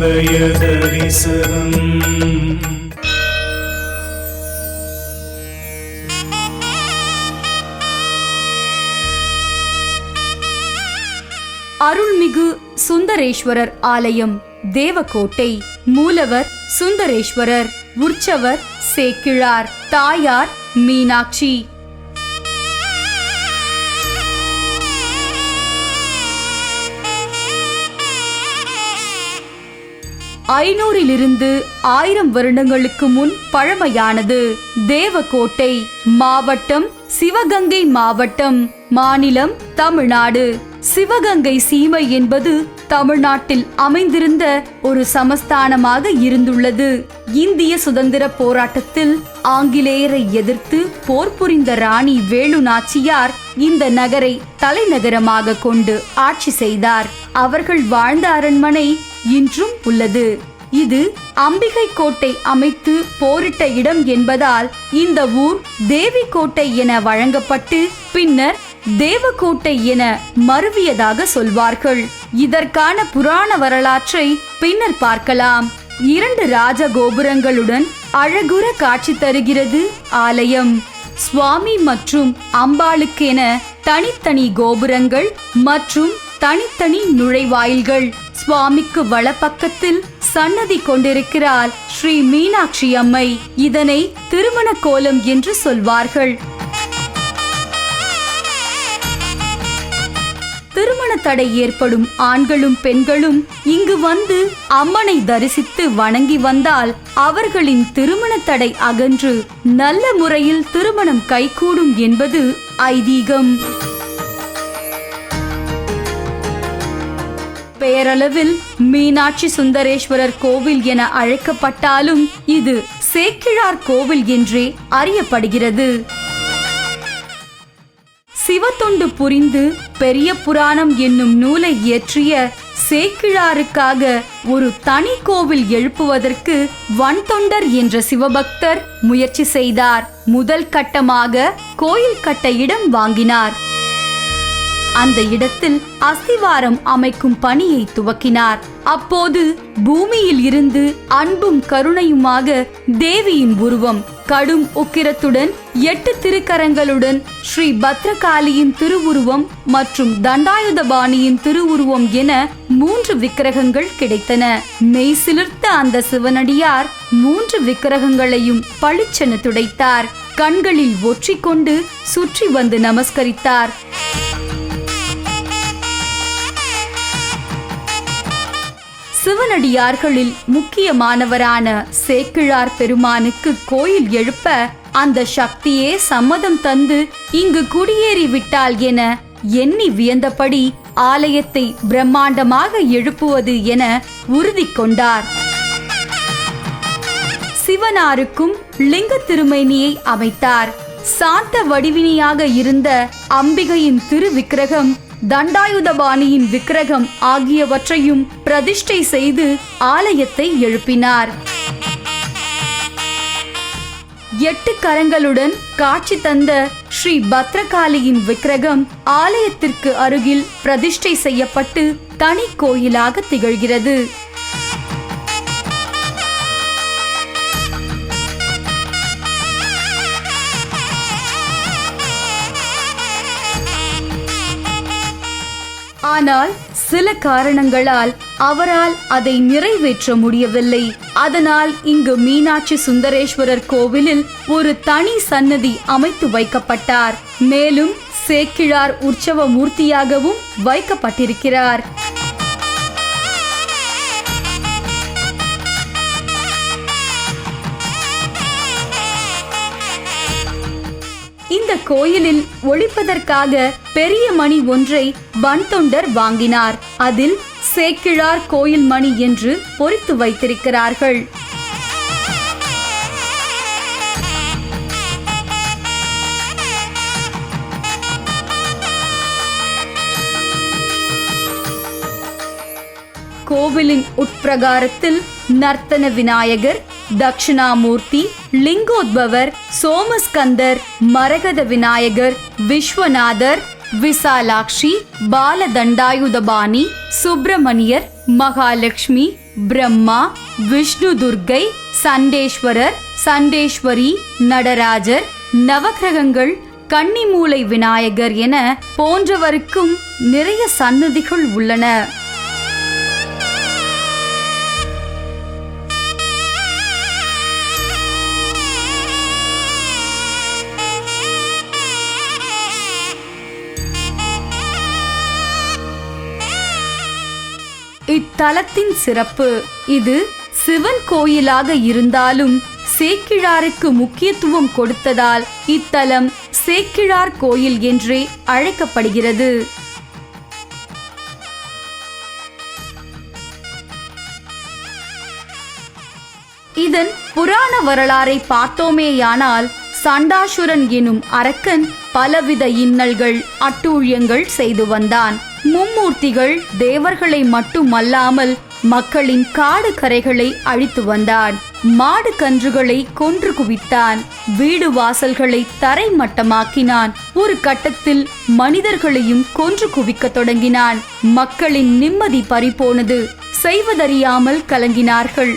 ஜெய தரிசனம் அருள்மிகு சுந்தரேஸ்வரர் ஆலயம் தேவக்கோட்டை. மூலவர் சுந்தரேஸ்வரர் உற்சவர் சேக்கிழார் தாயார் மீனாட்சி. ஐநூறிலிருந்து ஆயிரம் வருடங்களுக்கு முன் பழமையானது. தேவக்கோட்டை மாவட்டம் சிவகங்கை மாவட்டம் மாநிலம் தமிழ்நாடு. சிவகங்கை சீமை என்பது தமிழ்நாட்டில் அமைந்திருந்த ஒரு சமஸ்தானமாக இருந்துள்ளது. இந்திய சுதந்திர போராட்டத்தில் ஆங்கிலேயரை எதிர்த்து போர் புரிந்த ராணி வேலு நாச்சியார் இந்த நகரை தலைநகரமாக கொண்டு ஆட்சி செய்தார். அவர்கள் வாழ்ந்த அரண்மனை இன்றும் உள்ளது. இது அம்பிகை கோட்டை அமைத்து போரிட்ட இடம் என்பதால் இந்த ஊர் தேவி கோட்டை என வழங்கப்பட்டு பின்னர் தேவக்கோட்டை என மருவியதாக சொல்வார்கள். இதற்கான புராண வரலாற்றை பின்னர் பார்க்கலாம். இரண்டு ராஜ கோபுரங்களுடன் அழகுற காட்சி தருகிறது ஆலயம். சுவாமி மற்றும் அம்பாளுக்கென தனித்தனி கோபுரங்கள் மற்றும் தனித்தனி நுழைவாயில்கள். சுவாமிக்கு வலப்பக்கத்தில் சன்னதி கொண்டிருக்கிறார் ஸ்ரீ மீனாட்சி அம்மை. இதனை திருமண கோலம் என்று சொல்வார்கள். திருமண தடை ஏற்படும் ஆண்களும் பெண்களும் இங்கு வந்து அம்மனை தரிசித்து வணங்கி வந்தால் அவர்களின் திருமண தடை அகன்று நல்ல முறையில் திருமணம் கைகூடும் என்பது ஐதீகம். பெயரளவில் மீனாட்சி சுந்தரேஸ்வரர் கோவில் என அழைக்கப்பட்டாலும் இது சேக்கிழார் கோவில் என்றே அறியப்படுகிறது. சிவத்தொண்டு புரிந்து பெரிய புராணம் என்னும் நூலை இயற்றிய சேக்கிழாருக்காக ஒரு தனி கோவில் எழுப்புவதற்கு வன்தொண்டர் என்ற சிவபக்தர் முயற்சி செய்தார். முதல் கட்டமாக கோயில் கட்ட இடம் வாங்கினார். அந்த இடத்தில் அஸ்திவாரம் அமைக்கும் பணியை துவக்கினார். அப்போது பூமியில் இருந்து அன்பும் கருணையுமாக தேவியின் உருவம் கடும் உக்கிரத்துடன் எட்டு திருக்கரங்களுடன் ஸ்ரீ பத்ரகாளியின் திருவுருவம் மற்றும் தண்டாயுதபாணியின் திருவுருவம் என மூன்று விக்கிரகங்கள் கிடைத்தன. மெய் சிலிர்த்த அந்த சிவனடியார் மூன்று விக்கிரகங்களையும் பளிச்சென துடைத்தார். கண்களில் ஒற்றிக்கொண்டு சுற்றி வந்து நமஸ்கரித்தார். சிவனடியார்களில் முக்கியமானவரான சேக்கிழார் பெருமானுக்கு கோயில் எழுப்ப அந்த சக்தியே சம்மதம் தந்து இங்கு குடியேறி விட்டால் என எண்ணி வியந்தபடி ஆலயத்தை பிரம்மாண்டமாக எழுப்புவது என உறுதி கொண்டார். சிவனாருக்கும் லிங்க திருமேனியை அமைத்தார். சாந்த வடிவினியாக இருந்த அம்பிகையின் திருவிக்கிரகம் தண்டாயுதபாணியின் விக்கிரகம் ஆகியவற்றையும் பிரதிஷ்டை செய்து ஆலயத்தை எழுப்பினார். எட்டு கரங்களுடன் காட்சி தந்த ஸ்ரீ பத்ரகாளியின் விக்கிரகம் ஆலயத்திற்கு அருகில் பிரதிஷ்டை செய்யப்பட்டு தனி கோயிலாக திகழ்கிறது. ஆனால் சில காரணங்களால் அவரால் அதை நிறைவேற்ற முடியவில்லை. அதனால் இங்கு மீனாட்சி சுந்தரேஸ்வரர் கோவிலில் ஒரு தனி சன்னதி அமைத்து வைக்கப்பட்டார். மேலும் சேக்கிழார் உற்சவ மூர்த்தியாகவும் வைக்கப்பட்டிருக்கிறார். இந்த கோயிலில் ஒழிப்பதற்காக பெரிய மணி ஒன்றை வன்தொண்டர் வாங்கினார். அதில் சேக்கிழார் கோயில் மணி என்று பொறித்து வைத்திருக்கிறார்கள். கோவிலின் உட்பிரகாரத்தில் நர்த்தன விநாயகர் தக்ஷணாமூர்த்தி லிங்கோத்பவர் சோமஸ்கந்தர் மரகத விநாயகர் விஸ்வநாதர் விசாலாட்சி பாலதண்டாயுதபாணி சுப்பிரமணியர் மகாலட்சுமி பிரம்மா விஷ்ணு துர்கை சண்டேஸ்வரர் சண்டேஸ்வரி நடராஜர் நவகிரகங்கள் கன்னிமூலை விநாயகர் என போன்றவருக்கும் நிறைய சன்னதிகள் உள்ளன. இத்தலத்தின் சிறப்பு. இது சிவன் கோயிலாக இருந்தாலும் சேக்கிழாருக்கு முக்கியத்துவம் கொடுத்ததால் இத்தலம் சேக்கிழார் கோயில் என்றே அழைக்கப்படுகிறது. இதன் புராண வரலாறை பார்த்தோமேயானால் சண்டாசுரன் எனும் அரக்கன் பலவித இன்னல்கள் அட்டூழியங்கள் செய்து வந்தான். மும்மூர்த்திகள் தேவர்களை மட்டுமல்லாமல் மக்களின் காடு கரைகளை அழித்து வந்தான். மாடு கன்றுகளை கொன்று குவித்தான். வீடு வாசல்களை தரை மட்டமாக்கினான் ஒரு கட்டத்தில் மனிதர்களையும் கொன்று குவிக்கத் தொடங்கினான். மக்களின் நிம்மதி பறிபோனது. செய்வதறியாமல் கலங்கினார்கள்.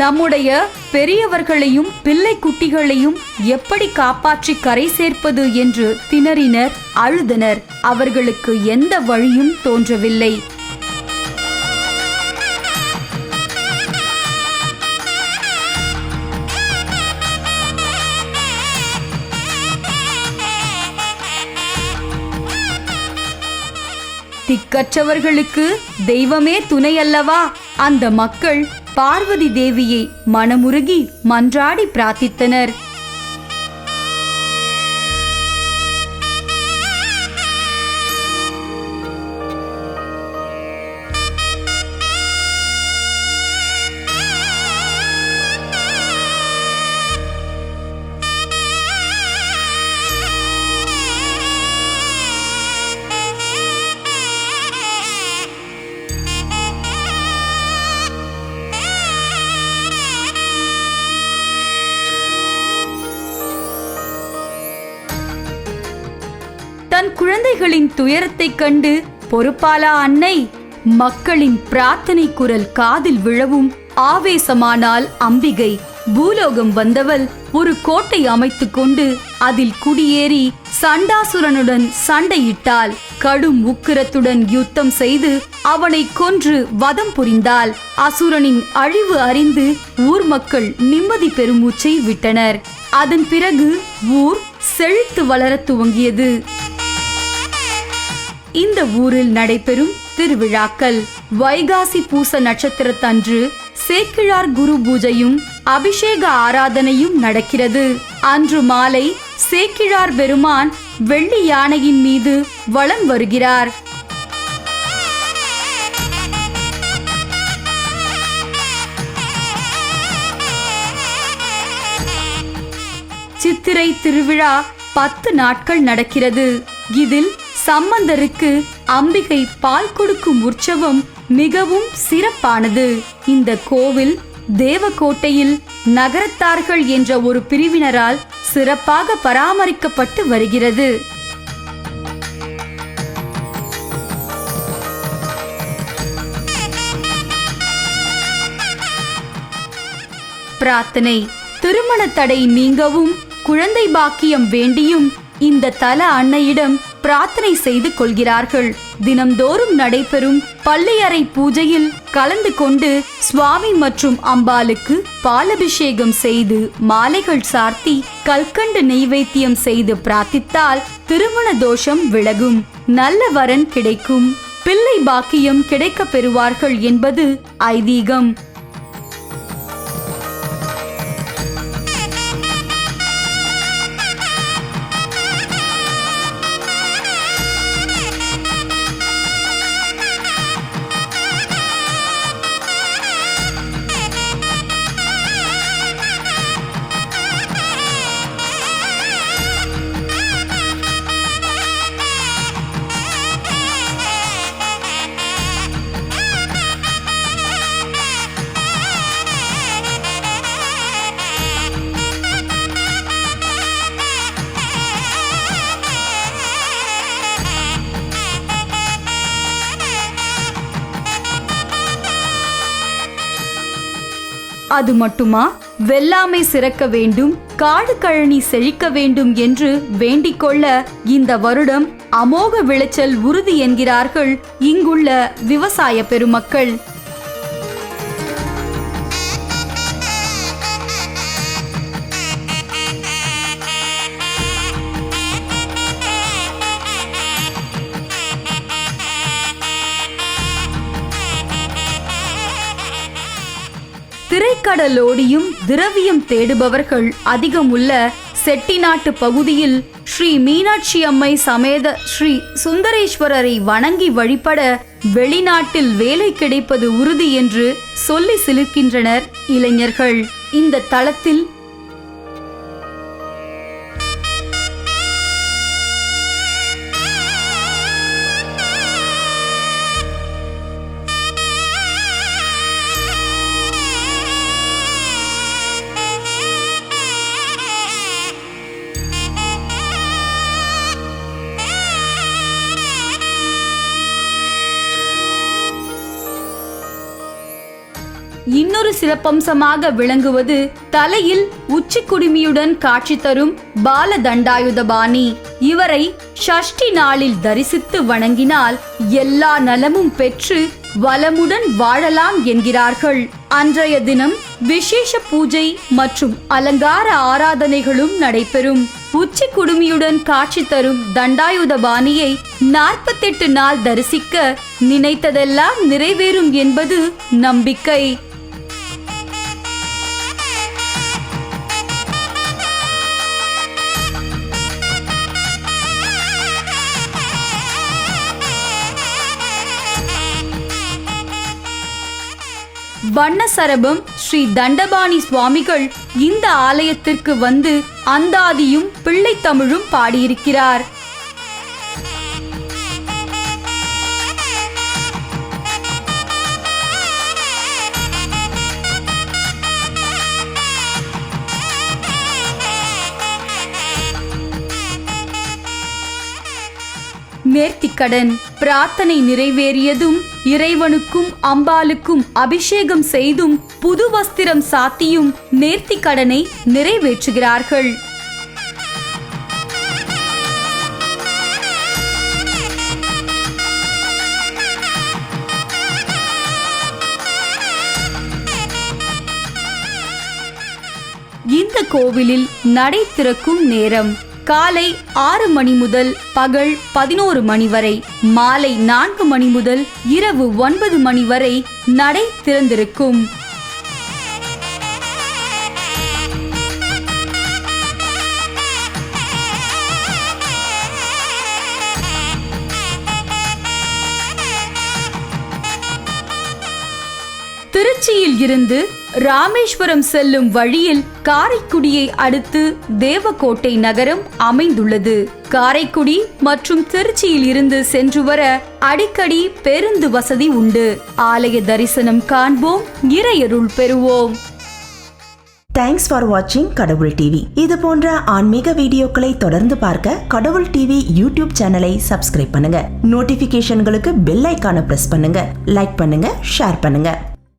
நம்முடைய பெரியவர்களையும் பிள்ளை குட்டிகளையும் எப்படி காப்பாற்றி கரை சேர்ப்பது என்று திணறினர் அழுதனர். அவர்களுக்கு எந்த வழியும் தோன்றவில்லை. திக்கற்றவர்களுக்கு தெய்வமே துணை அல்லவா அந்த மக்கள் பார்வதி தேவியை மனமுருகி மன்றாடி பிரார்த்தித்தனர். குழந்தைகளின் துயரத்தைக் கண்டு பொறுப்பாளா அன்னை? மக்களின் பிரார்த்தனை குரல் காதில் விழவும் ஆவேசமானால் அம்பிகை. பூலோகம் வந்தவள் ஒரு கோட்டை அமைத்துக் கொண்டு அதில் குடியேறி சண்டாசுரனுடன் சண்டையிட்டாள். கடும் உக்கிரத்துடன் யுத்தம் செய்து அவனை கொன்று வதம் புரிந்தாள். அசுரனின் அழிவு அறிந்து ஊர் மக்கள் நிம்மதி பெருமூச்சை விட்டனர். அதன் பிறகு ஊர் செழித்து வளரத் துவங்கியது. இந்த ஊரில் நடைபெறும் திருவிழாக்கள். வைகாசி பூச நட்சத்திரத்தன்று சேக்கிழார் குரு பூஜையும் அபிஷேக ஆராதனையும் நடக்கிறது. அன்று மாலை சேக்கிழார் பெருமான் வெள்ளி யானையின் மீது வலம் வருகிறார். சித்திரை திருவிழா பத்து நாட்கள் நடக்கிறது. இதில் சம்பந்தருக்கு அம்பிகை பால் கொடுக்கும் உற்சவம் மிகவும் சிறப்பானது. இந்த கோவில் தேவக்கோட்டையில் நகரத்தார்கள் என்ற ஒரு பிரிவினரால் சிறப்பாக பராமரிக்கப்பட்டு வருகிறது. பிரார்த்தனை திருமண தடை நீங்கவும் குழந்தை பாக்கியம் வேண்டியும் இந்த தல அன்னையிடம் பிரார்த்தனை செய்து கொள்கிறார்கள். தினம்தோறும் நடைபெறும் பள்ளியறை பூஜையில் கலந்து கொண்டு சுவாமி மற்றும் அம்பாளுக்கு பாலபிஷேகம் செய்து மாலைகள் சார்த்தி கல்கண்டு நெய்வேத்தியம் செய்து பிரார்த்தித்தால் திருமண தோஷம் விலகும். நல்ல வரன் கிடைக்கும். பிள்ளை பாக்கியம் கிடைக்கப் பெறுவார்கள் என்பது ஐதீகம். அது மட்டுமா? வெள்ளாமை சிறக்க வேண்டும் காடு கழனி செழிக்க வேண்டும் என்று வேண்டிக்கொள்ள இந்த வருடம் அமோக விளைச்சல் உறுதி என்கிறார்கள் இங்குள்ள விவசாய பெருமக்கள். திரைக்கடலோடியும் திரவியம் தேடுபவர்கள் அதிகம் உள்ள செட்டிநாட்டு பகுதியில் ஸ்ரீ மீனாட்சி அம்மை சமேத ஸ்ரீ சுந்தரேஸ்வரரை வணங்கி வழிபட வெளிநாட்டில் வேலை கிடைப்பது உறுதி என்று சொல்லி சிலிர்க்கின்றனர் இளைஞர்கள். இந்த தளத்தில் இன்னொரு சிறப்பம்சமாக விளங்குவது தலையில் உச்சி குடுமியுடன் காட்சி தரும் பால தண்டாயுதபாணி இவரை ஷஷ்டி நாளில் தரிசித்து வணங்கினால் எல்லா நலமும் பெற்று வளமுடன் வாழலாம் என்கிறார்கள். அன்றைய தினம் விசேஷ பூஜை மற்றும் அலங்கார ஆராதனைகளும் நடைபெறும். உச்சி குடுமியுடன் காட்சி தரும் தண்டாயுதபாணியை நாற்பத்தெட்டு நாள் தரிசிக்க நினைத்ததெல்லாம் நிறைவேறும் என்பது நம்பிக்கை. வண்ணசரபம் ஸ்ரீ தண்டபாணி சுவாமிகள் இந்த ஆலயத்திற்கு வந்து அந்தாதியும் பிள்ளைத்தமிழும் பாடியிருக்கிறார். நேர்த்திக்கடன் பிரார்த்தனை நிறைவேறியதும் இறைவனுக்கும் அம்பாளுக்கும் அபிஷேகம் செய்தும் புது வஸ்திரம் சாத்தியும் நேர்த்திக்கடனை நிறைவேற்றுகிறார்கள். இந்த கோவிலில் நடை திறக்கும் நேரம். காலை ஆறு மணி முதல் பகல் பதினோரு மணி வரை மாலை நான்கு மணி முதல் இரவு ஒன்பது மணி வரை நடை திறந்திருக்கும். திருச்சியில் இருந்து ராமேஸ்வரம் செல்லும் வழியில் காரைக்குடியை அடுத்து தேவக்கோட்டை நகரம் அமைந்துள்ளது. காரைக்குடி மற்றும் திருச்சியில் இருந்து சென்று வர அடிக்கடி பேருந்து வசதி உண்டு. ஆலய தரிசனம் காண்போம் இறையருள் பெறுவோம். தேங்க்ஸ் ஃபார் வாட்சிங் கடவுள் டிவி இது போன்ற ஆன்மீக வீடியோக்களை தொடர்ந்து பார்க்க கடவுள் டிவி யூடியூப் சேனலை சப்ஸ்கிரைப் பண்ணுங்க. நோட்டிபிகேஷன்களுக்கு பெல் ஐக்கான பிரஸ் பண்ணுங்க. லைக் பண்ணுங்க ஷேர் பண்ணுங்க.